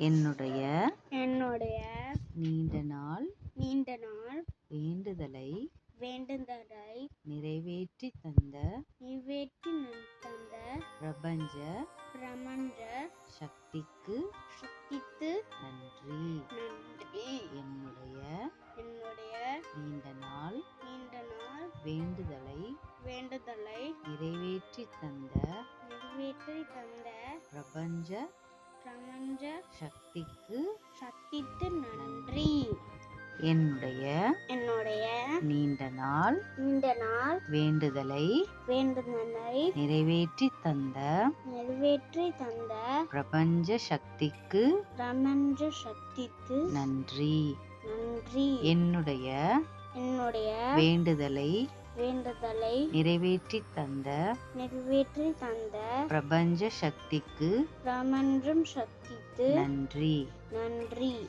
என்னுடைய என்னுடைய நீண்ட நாள் நீண்ட நாள் வேண்டுதலை வேண்டுதலை நிறைவேற்றி தந்த நிறைவேற்றி தந்த பிரபஞ்ச பிரபஞ்ச சக்திக்கு சக்திக்கு நன்றி. நன்றி. என்னுடைய என்னுடைய நீண்ட நாள் நீண்ட நாள் வேண்டுதலை வேண்டுதலை நிறைவேற்றி தந்த நிறைவேற்றி தந்த பிரபஞ்ச பிரபஞ்ச சக்திக்கு சக்திக்கு நன்றி. என்னுடைய என்னுடைய நீண்ட நாள் நீண்ட நாள் வேண்டுதலை வேண்டுதலை நிறைவேற்றி தந்த நிறைவேற்றி தந்த பிரபஞ்ச சக்திக்கு பிரபஞ்ச சக்திக்கு நன்றி. நன்றி. என்னுடைய என்னுடைய வேண்டுதலை வேண்டுதலை நிறைவேற்றி தந்த நிறைவேற்றி தந்த பிரபஞ்ச சக்திக்கு பிரபஞ்சம் சக்திக்கு நன்றி. நன்றி.